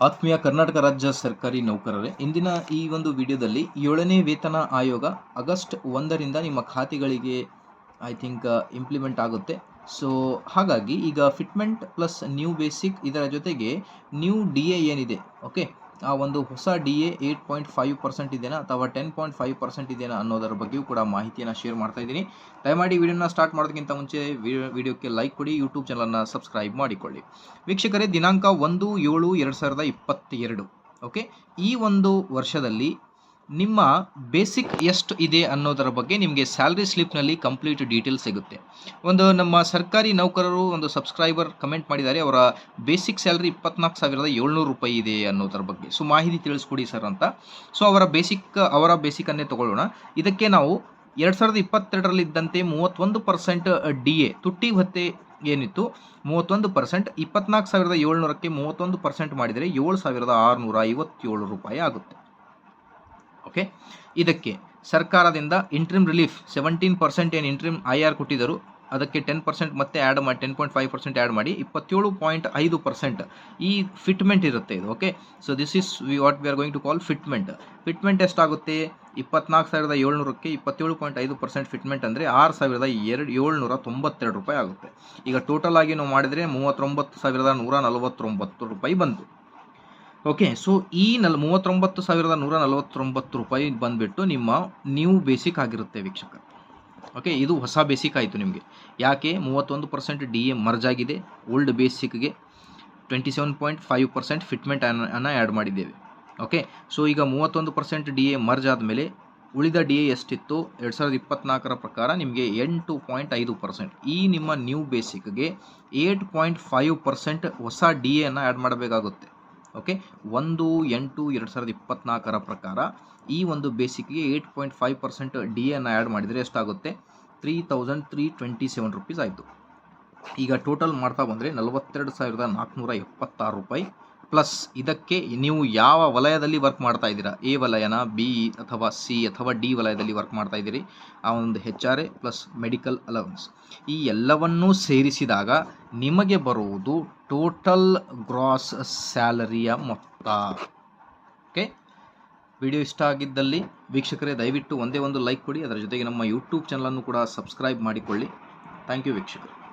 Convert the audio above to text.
ಆತ್ಮೀಯ ಕರ್ನಾಟಕ ರಾಜ್ಯ ಸರ್ಕಾರಿ ನೌಕರರೇ, ಇಂದಿನ ಈ ಒಂದು ವಿಡಿಯೋದಲ್ಲಿ ಏಳನೇ ವೇತನ ಆಯೋಗ ಆಗಸ್ಟ್ ಒಂದರಿಂದ ನಿಮ್ಮ ಖಾತೆಗಳಿಗೆ ಐ ಥಿಂಕ್ ಇಂಪ್ಲಿಮೆಂಟ್ ಆಗುತ್ತೆ. ಸೊ ಹಾಗಾಗಿ ಈಗ ಫಿಟ್ಮೆಂಟ್ ಪ್ಲಸ್ ನ್ಯೂ ಬೇಸಿಕ್ ಇದರ ಜೊತೆಗೆ ನ್ಯೂ ಡಿ ಎ ಏನಿದೆ ಓಕೆ ಆ ಒಂದು ಹೊಸ D A eight point five percent ಇದೆಯಾ ಅಥವಾ ಟೆನ್ ಪಾಯಿಂಟ್ ಫೈವ್ ಪರ್ಸೆಂಟ್ ಇದೆಯಾ ಅನ್ನೋದರ ಬಗ್ಗೆಯೂ ಕೂಡ ಮಾಹಿತಿಯನ್ನು ಶೇರ್ ಮಾಡ್ತಾ ಇದ್ದೀನಿ. ದಯಮಾಡಿ ವಿಡಿಯೋನ ಸ್ಟಾರ್ಟ್ ಮಾಡೋದಕ್ಕಿಂತ ಮುಂಚೆ ವಿಡಿಯೋಕ್ಕೆ ಲೈಕ್ ಕೊಡಿ ಯೂಟ್ಯೂಬ್ ಚಾನಲನ್ನು ಸಬ್ಸ್ಕ್ರೈಬ್ ಮಾಡಿಕೊಳ್ಳಿ. ವೀಕ್ಷಕರೇ, ದಿನಾಂಕ ಒಂದು ಏಳು ಎರಡು ಸಾವಿರದ ಇಪ್ಪತ್ತೆರಡು ಓಕೆ ಈ ಒಂದು ವರ್ಷದಲ್ಲಿ ನಿಮ್ಮ ಬೇಸಿಕ್ ಎಷ್ಟು ಇದೆ ಅನ್ನೋದರ ಬಗ್ಗೆ ನಿಮಗೆ ಸ್ಯಾಲ್ರಿ ಸ್ಲಿಪ್ನಲ್ಲಿ ಕಂಪ್ಲೀಟ್ ಡೀಟೇಲ್ಸ್ ಸಿಗುತ್ತೆ. ಒಂದು ನಮ್ಮ ಸರ್ಕಾರಿ ನೌಕರರು ಒಂದು ಸಬ್ಸ್ಕ್ರೈಬರ್ ಕಮೆಂಟ್ ಮಾಡಿದ್ದಾರೆ, ಅವರ ಬೇಸಿಕ್ ಸ್ಯಾಲ್ರಿ ಇಪ್ಪತ್ನಾಲ್ಕು ಸಾವಿರದ ಏಳ್ನೂರು ರೂಪಾಯಿ ಇದೆ ಅನ್ನೋದರ ಬಗ್ಗೆ. ಸೊ ಮಾಹಿತಿ ತಿಳಿಸ್ಕೊಡಿ ಸರ್ ಅಂತ. ಸೊ ಅವರ ಬೇಸಿಕ್ ಅವರ ಬೇಸಿಕನ್ನೇ ತಗೊಳ್ಳೋಣ. ಇದಕ್ಕೆ ನಾವು ಎರಡು ಸಾವಿರದ ಇಪ್ಪತ್ತೆರಡರಲ್ಲಿದ್ದಂತೆ ಮೂವತ್ತೊಂದು ಪರ್ಸೆಂಟ್ ಡಿ ಎ ತುಟ್ಟಿ ಭತ್ತೆ ಏನಿತ್ತು, ಮೂವತ್ತೊಂದು ಪರ್ಸೆಂಟ್ ಇಪ್ಪತ್ನಾಲ್ಕು ಸಾವಿರದ ಏಳ್ನೂರಕ್ಕೆ ಮೂವತ್ತೊಂದು ಪರ್ಸೆಂಟ್ ಮಾಡಿದರೆ ಏಳು ಸಾವಿರದ ಆರುನೂರ ಐವತ್ತೇಳು ರೂಪಾಯಿ ಆಗುತ್ತೆ. ಓಕೆ? ಇದಕ್ಕೆ ಸರ್ಕಾರದಿಂದ ಇಂಟ್ರಿಮ್ ರಿಲೀಫ್ ಸೆವೆಂಟೀನ್ ಪರ್ಸೆಂಟ್ ಏನು ಇಂಟ್ರಿಮ್ ಐ ಆರ್ ಕೊಟ್ಟಿದ್ದರು, ಅದಕ್ಕೆ ಟೆನ್ ಪರ್ಸೆಂಟ್ ಮತ್ತೆ ಆ್ಯಡ್ ಮಾಡಿ ten point five percent add ಮಾಡಿ, ಇಪ್ಪತ್ತೇಳು ಪಾಯಿಂಟ್ ಐದು ಪರ್ಸೆಂಟ್ ಈ ಫಿಟ್ಮೆಂಟ್ ಇರುತ್ತೆ ಇದು, okay? So this is we what we are going to call fitment fitment ಎಷ್ಟಾಗುತ್ತೆ? ಇಪ್ಪತ್ನಾಲ್ಕು ಸಾವಿರದ ಏಳ್ನೂರಕ್ಕೆ ಇಪ್ಪತ್ತೇಳು ಪಾಯಿಂಟ್ ಐದು ಪರ್ಸೆಂಟ್ ಫಿಟ್ಮೆಂಟ್ ಅಂದರೆ ಆರು ಸಾವಿರದ ಎರಡು ಏಳ್ನೂರ ತೊಂಬತ್ತೆರಡು ರೂಪಾಯಿ ಆಗುತ್ತೆ. ಈಗ ಟೋಟಲ್ ಆಗಿ ನಾವು ಮಾಡಿದರೆ ಮೂವತ್ತೊಂಬತ್ತು ಸಾವಿರದ ನೂರ ನಲವತ್ತೊಂಬತ್ತು ರೂಪಾಯಿ ಬಂತು. ಓಕೆ ಸೊ ಈ ನಲ್, ಮೂವತ್ತೊಂಬತ್ತು ಸಾವಿರದ ನೂರ ನಲವತ್ತೊಂಬತ್ತು ರೂಪಾಯಿ ಬಂದುಬಿಟ್ಟು ನಿಮ್ಮ ನ್ಯೂ ಬೇಸಿಕ್ ಆಗಿರುತ್ತೆ ವೀಕ್ಷಕ ಓಕೆ ಇದು ಹೊಸ ಬೇಸಿಕ್ ಆಯಿತು ನಿಮಗೆ. ಯಾಕೆ? ಮೂವತ್ತೊಂದು ಪರ್ಸೆಂಟ್ ಡಿ ಎ ಮರ್ಜ್ ಆಗಿದೆ. Old ಬೇಸಿಕ್ಗೆ twenty seven point five percent fitment ಅನ್ನು ಆ್ಯಡ್ ಮಾಡಿದ್ದೇವೆ. ಓಕೆ ಸೊ ಈಗ ಮೂವತ್ತೊಂದು ಪರ್ಸೆಂಟ್ ಡಿ ಎ ಮರ್ಜ್ ಆದಮೇಲೆ ಉಳಿದ ಡಿ ಎ ಎಷ್ಟಿತ್ತು? ಎರಡು ಸಾವಿರದ ಇಪ್ಪತ್ನಾಲ್ಕರ ಪ್ರಕಾರ ನಿಮಗೆ ಎಂಟು ಪಾಯಿಂಟ್ ಐದು ಪರ್ಸೆಂಟ್ ಈ ನಿಮ್ಮ ನ್ಯೂ ಬೇಸಿಕ್ಗೆ ಏಟ್ ಪಾಯಿಂಟ್ ಫೈವ್ ಪರ್ಸೆಂಟ್ ಹೊಸ ಡಿ ಎನ್ನು ಆ್ಯಡ್ ಮಾಡಬೇಕಾಗುತ್ತೆ. ಓಕೆ? ಒಂದು, ಎಂಟು, ಎರಡು ಸಾವಿರದ ಇಪ್ಪತ್ನಾಲ್ಕರ ಪ್ರಕಾರ ಈ ಒಂದು ಬೇಸಿಕ್ಗೆ eight point five percent D N add ಮಾಡಿದರೆ ಎಷ್ಟಾಗುತ್ತೆ? Three thousand three twenty seven rupees ಆಯಿತು. ಈಗ ಟೋಟಲ್ ಮಾಡ್ತಾ ಬಂದರೆ ನಲವತ್ತೆರಡು ಸಾವಿರದ ನಾಲ್ಕುನೂರ ಎಪ್ಪತ್ತಾರು ರೂಪಾಯಿ. ಪ್ಲಸ್ ಇದಕ್ಕೆ ನೀವು ಯಾವ ವಲಯದಲ್ಲಿ ವರ್ಕ್ ಮಾಡ್ತಾ ಇದ್ದೀರಾ? ಎ ವಲಯನ, ಬಿ ಅಥವಾ ಸಿ ಅಥವಾ ಡಿ ವಲಯದಲ್ಲಿ ವರ್ಕ್ ಮಾಡ್ತಾ ಇದ್ದೀರಿ? ಆ ಒಂದು H R A plus medical allowance. ಈ ಎಲ್ಲವನ್ನೂ ಸೇರಿಸಿದಾಗ ನಿಮಗೆ ಬರುವುದು ಟೋಟಲ್ ಗ್ರಾಸ್ ಸ್ಯಾಲರಿಯ ಮೊತ್ತ. ಓಕೆ ವಿಡಿಯೋ ಇಷ್ಟ ಆಗಿದ್ದಲ್ಲಿ ವೀಕ್ಷಕರೇ, ದಯವಿಟ್ಟು ಒಂದೇ ಒಂದು ಲೈಕ್ ಕೊಡಿ. ಅದರ ಜೊತೆಗೆ ನಮ್ಮ ಯೂಟ್ಯೂಬ್ ಚಾನಲನ್ನು ಕೂಡ ಸಬ್ಸ್ಕ್ರೈಬ್ ಮಾಡಿಕೊಳ್ಳಿ. ಥ್ಯಾಂಕ್ ಯು ವೀಕ್ಷಕರು.